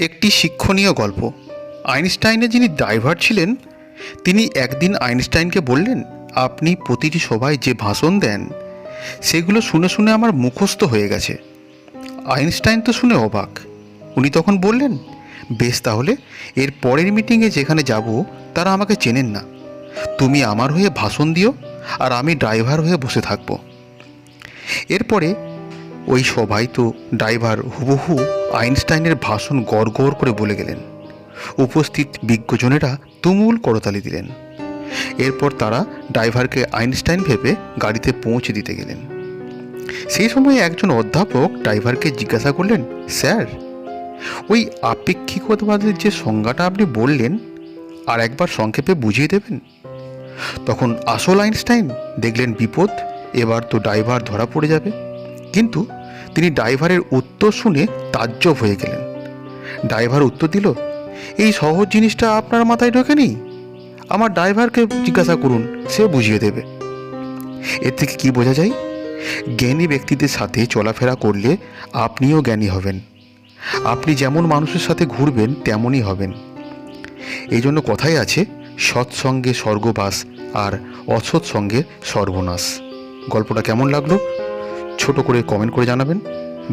একটি শিক্ষণীয় গল্প। আইনস্টাইনের যিনি ড্রাইভার ছিলেন, তিনি একদিন আইনস্টাইনকে বললেন, আপনি প্রতিটি সভায় যে ভাষণ দেন, সেগুলো শুনে শুনে আমার মুখস্থ হয়ে গেছে। আইনস্টাইন তো শুনে অবাক। উনি তখন বললেন, বেশ তাহলে, এর পরের মিটিংয়ে যেখানে যাব, তারা আমাকে চেনেন না। তুমি আমার হয়ে ভাষণ দিও, আর আমি ড্রাইভার হয়ে বসে থাকব। এরপরে ওই সবাই তো ড্রাইভার হুবহু আইনস্টাইনের ভাষণ গড় করে বলে গেলেন। উপস্থিত বিজ্ঞজনেরা তুমুল করতালি দিলেন। এরপর তারা ড্রাইভারকে আইনস্টাইন ভেবে গাড়িতে পৌঁছে দিতে গেলেন। সেই সময় একজন অধ্যাপক ড্রাইভারকে জিজ্ঞাসা করলেন, স্যার, ওই আপেক্ষিকতাবাদের যে সংজ্ঞাটা আপনি বললেন, আর একবার সংক্ষেপে বুঝিয়ে দেবেন? তখন আসল আইনস্টাইন দেখলেন বিপদ, এবার তো ড্রাইভার ধরা পড়ে যাবে। কিন্তু তিনি ড্রাইভারের উত্তর শুনে তাজ্জব হয়ে গেলেন। ড্রাইভার উত্তর দিল, এই সহজ জিনিসটা আপনার মাথায় ঢোকেনি? আমার ড্রাইভারকে জিজ্ঞাসা করুন, সে বুঝিয়ে দেবে। এর থেকে কি বোঝা যায়? জ্ঞানী ব্যক্তিদের সাথে চলাফেরা করলে আপনিও জ্ঞানী হবেন। আপনি যেমন মানুষের সাথে ঘুরবেন, তেমনই হবেন। এই জন্য কথাই আছে, সৎসঙ্গে স্বর্গবাস আর অসৎ সঙ্গে সর্বনাশ। গল্পটা কেমন লাগল? ছোট করে কমেন্ট করে জানাবেন।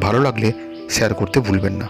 ভালো লাগলে শেয়ার করতে ভুলবেন না।